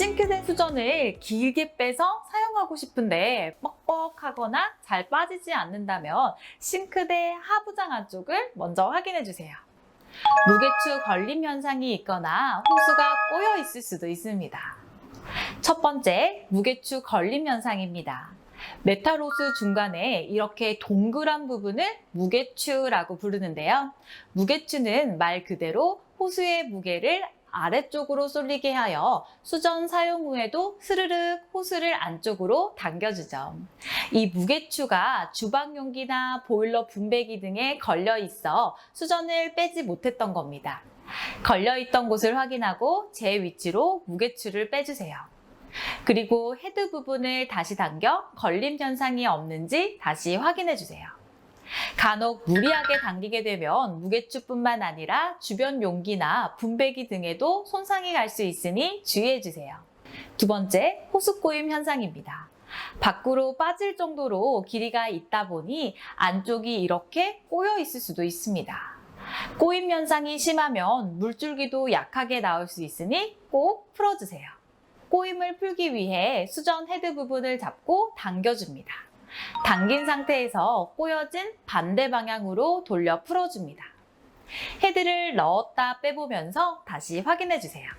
싱크대 수전을 길게 빼서 사용하고 싶은데 뻑뻑하거나 잘 빠지지 않는다면 싱크대 하부장 안쪽을 먼저 확인해 주세요. 무게추 걸림 현상이 있거나 호수가 꼬여 있을 수도 있습니다. 첫 번째, 무게추 걸림 현상입니다. 메탈 호수 중간에 이렇게 동그란 부분을 무게추라고 부르는데요. 무게추는 말 그대로 호수의 무게를 아래쪽으로 쏠리게 하여 수전 사용 후에도 스르륵 호수를 안쪽으로 당겨주죠. 이 무게추가 주방 용기나 보일러 분배기 등에 걸려 있어 수전을 빼지 못했던 겁니다. 걸려 있던 곳을 확인하고 제 위치로 무게추를 빼주세요. 그리고 헤드 부분을 다시 당겨 걸림 현상이 없는지 다시 확인해 주세요. 간혹 무리하게 당기게 되면 무게추뿐만 아니라 주변 용기나 분배기 등에도 손상이 갈 수 있으니 주의해 주세요. 두 번째, 호수 꼬임 현상입니다. 밖으로 빠질 정도로 길이가 있다 보니 안쪽이 이렇게 꼬여 있을 수도 있습니다. 꼬임 현상이 심하면 물줄기도 약하게 나올 수 있으니 꼭 풀어주세요. 꼬임을 풀기 위해 수전 헤드 부분을 잡고 당겨줍니다. 당긴 상태에서 꼬여진 반대 방향으로 돌려 풀어줍니다. 헤드를 넣었다 빼보면서 다시 확인해 주세요.